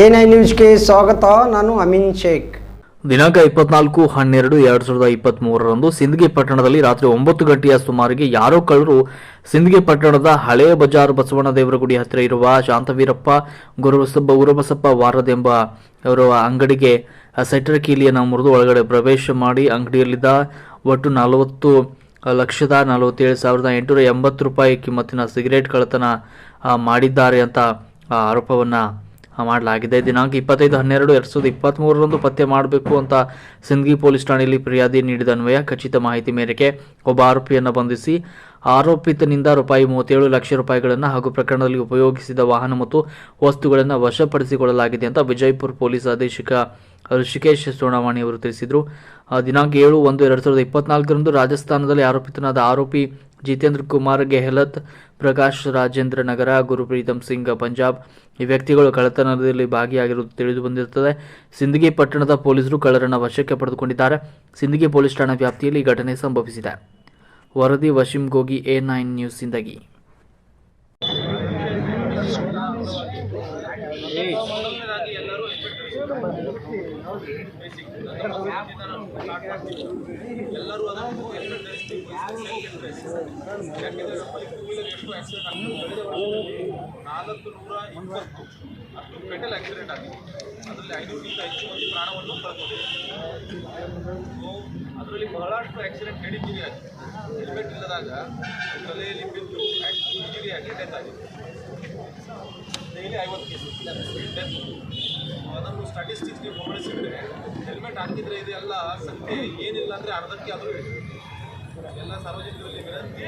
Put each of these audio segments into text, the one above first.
N I ನ್ಯೂಸ್ಗೆ ಸ್ವಾಗತ, ನಾನು ಅಮಿನ್ ಶೇಖ್. ದಿನಾಂಕ ಇಪ್ಪತ್ನಾಲ್ಕು ಹನ್ನೆರಡು ಎರಡು ಸಾವಿರದ ಇಪ್ಪತ್ತ್ ಮೂರರಂದು ಸಿಂದಗಿ ಪಟ್ಟಣದಲ್ಲಿ ರಾತ್ರಿ ಒಂಬತ್ತು ಗಂಟೆಯ ಸುಮಾರಿಗೆ ಯಾರೋ ಕಳ್ಳರು ಸಿಂದಗಿ ಪಟ್ಟಣದ ಹಳೆಯ ಬಜಾರ್ ಬಸವಣ್ಣ ದೇವರ ಗುಡಿ ಹತ್ತಿರ ಇರುವ ಶಾಂತವೀರಪ್ಪ, ಗುರುಬಸಪ್ಪ, ಉರಬಸಪ್ಪ ವಾರದೆಂಬ ಅವರ ಅಂಗಡಿಗೆ ಸೆಟರ್ ಕೀಲಿಯನ್ನು ಮುರಿದು ಒಳಗಡೆ ಪ್ರವೇಶ ಮಾಡಿ ಅಂಗಡಿಯಲ್ಲಿದ್ದ ಒಟ್ಟು ನಲವತ್ತು ಲಕ್ಷದ ನಲವತ್ತೇಳು ಸಾವಿರದ ಎಂಟುನೂರ ಎಂಬತ್ತು ರೂಪಾಯಿ ಕಿಮ್ಮತ್ತಿನ ಸಿಗರೇಟ್ ಕಳ್ಳತನ ಮಾಡಿದ್ದಾರೆ ಅಂತ ಆರೋಪವನ್ನ ಮಾಡಲಾಗಿದೆ. ದಿನಾಂಕ ಇಪ್ಪತ್ತೈದು, ಹನ್ನೆರಡು, ಎರಡು ಸಾವಿರದ ಇಪ್ಪತ್ತ್ಮೂರರಂದು ಪತ್ತೆ ಮಾಡಬೇಕು ಅಂತ ಸಿಂಧಗಿ ಪೊಲೀಸ್ ಠಾಣೆಯಲ್ಲಿ ಫಿರ್ಯಾದಿ ನೀಡಿದ ಅನ್ವಯ ಖಚಿತ ಮಾಹಿತಿ ಮೇರೆಗೆ ಒಬ್ಬ ಆರೋಪಿಯನ್ನು ಬಂಧಿಸಿ ಆರೋಪಿತನಿಂದ ರೂಪಾಯಿ ಮೂವತ್ತೇಳು ಲಕ್ಷ ರೂಪಾಯಿಗಳನ್ನು ಹಾಗೂ ಪ್ರಕರಣದಲ್ಲಿ ಉಪಯೋಗಿಸಿದ ವಾಹನ ಮತ್ತು ವಸ್ತುಗಳನ್ನು ವಶಪಡಿಸಿಕೊಳ್ಳಲಾಗಿದೆ ಅಂತ ವಿಜಯಪುರ ಪೊಲೀಸ್ ಅಧೀಕ್ಷಕ ಋಷಿಕೇಶ್ ಸೋಣವಾಣಿ ಅವರು ತಿಳಿಸಿದರು. ದಿನಾಂಕ ಏಳು, ಒಂದು, ಎರಡು ಸಾವಿರದ ಇಪ್ಪತ್ನಾಲ್ಕರಂದು ರಾಜಸ್ಥಾನದಲ್ಲಿ ಆರೋಪಿತನಾದ ಆರೋಪಿ ಜಿತೇಂದ್ರ ಕುಮಾರ್, ಗೆಹ್ಲತ್, ಪ್ರಕಾಶ್ ರಾಜೇಂದ್ರ ನಗರ ಗುರುಪ್ರೀತಮ್ ಸಿಂಗ್, ಪಂಜಾಬ್ ಈ ವ್ಯಕ್ತಿಗಳು ಕಳ್ಳತನದಲ್ಲಿ ಭಾಗಿಯಾಗಿರುವುದು ತಿಳಿದು ಬಂದಿರುತ್ತದೆ. ಸಿಂದಗಿ ಪಟ್ಟಣದ ಪೊಲೀಸರು ಕಳ್ಳರನ್ನು ವಶಕ್ಕೆ ಪಡೆದುಕೊಂಡಿದ್ದಾರೆ. ಸಿಂದಗಿ ಪೊಲೀಸ್ ಠಾಣಾ ವ್ಯಾಪ್ತಿಯಲ್ಲಿ ಘಟನೆ ಸಂಭವಿಸಿದೆ. ವರದಿ Wasim Gogi, A nine news, Sindagi. ನಾಲ್ಕು ನೂರ ಇಪ್ಪತ್ತು ಅಷ್ಟು ಫೆಟಲ್ ಆಕ್ಸಿಡೆಂಟ್ ಆಗಿದೆ ಅದರಲ್ಲಿ ಐನೂರಕ್ಕಿಂತ ಹೆಚ್ಚು ಮಂದಿ ಪ್ರಾಣವನ್ನು ಕಳ್ಕೊಂಡಿದೆ ಅದರಲ್ಲಿ ಬಹಳಷ್ಟು ಆಕ್ಸಿಡೆಂಟ್ ನಡೀತಿದೆ ಆಗಿದೆ ಹೆಲ್ಮೆಟ್ ಇಲ್ಲದಾಗ ತಲೆಯಲ್ಲಿ ಬಿದ್ದು ಇಂಜುರಿ ಆಗಿ ಡೆತ್ ಆಗಿದೆ ಡೈಲಿ ಐವತ್ತು ಕೇಸಸ್ ಡೆತ್ ಅದನ್ನು ಸ್ಟಾಟಿಸ್ಟಿಕ್ಸ್ಗೆ ಗಮನಿಸಿದರೆ ಹೆಲ್ಮೆಟ್ ಹಾಕಿದರೆ ಇದೆಲ್ಲ ಸಂಖ್ಯೆ ಏನಿಲ್ಲ ಅಂದರೆ ಅರ್ಧಕ್ಕೆ ಅದು ಎಲ್ಲ ಸಾರ್ವಜನಿಕರಲ್ಲಿ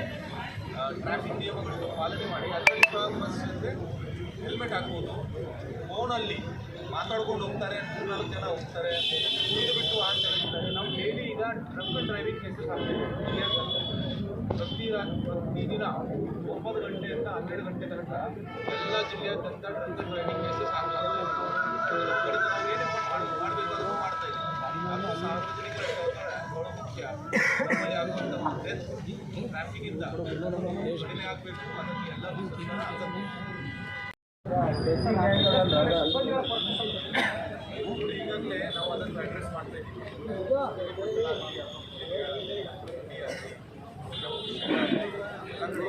ಟ್ರಾಫಿಕ್ ನಿಯಮಗಳನ್ನು ಪಾಲನೆ ಮಾಡಿ, ಅದರಲ್ಲಿ ಸಹ ಬಸ್ ಅಂದರೆ ಹೆಲ್ಮೆಟ್ ಹಾಕ್ಬೋದು ಫೋನಲ್ಲಿ ಮಾತಾಡ್ಕೊಂಡು ಹೋಗ್ತಾರೆ, ಮೂರ್ನಾಲ್ಕು ಜನ ಹೋಗ್ತಾರೆ, ಕುಡಿದು ಬಿಟ್ಟು ವಾಹನ ಚಲಿಸ್ತಾರೆ ನಾವು ಡೈಲಿ ಈಗ ಟ್ರಕ್ ಡ್ರೈವಿಂಗ್ ಕೇಸಸ್ ಆಗ್ತದೆ ಪ್ರತಿ ಪ್ರತಿದಿನ ಒಂಬತ್ತು ಗಂಟೆಯಿಂದ ಹನ್ನೆರಡು ಗಂಟೆ ತನಕ ಎಲ್ಲ ಜಿಲ್ಲೆಯಾದ್ಯಂತ ಟ್ರಕ್ ಡ್ರೈವಿಂಗ್ ಕೇಸಸ್ ಡೆತ್ ಟ್ರಾಫಿಕ್ಕಿಂದ ಕಡಿಮೆ ಆಗಬೇಕು ಅದಕ್ಕೆ ಎಲ್ಲರೂ ಈಗಾಗಲೇ ನಾವು ಅದನ್ನು ಅಡ್ರೆಸ್ ಮಾಡ್ತಾ ಇದ್ದೀವಿ ಯಾಕಂದರೆ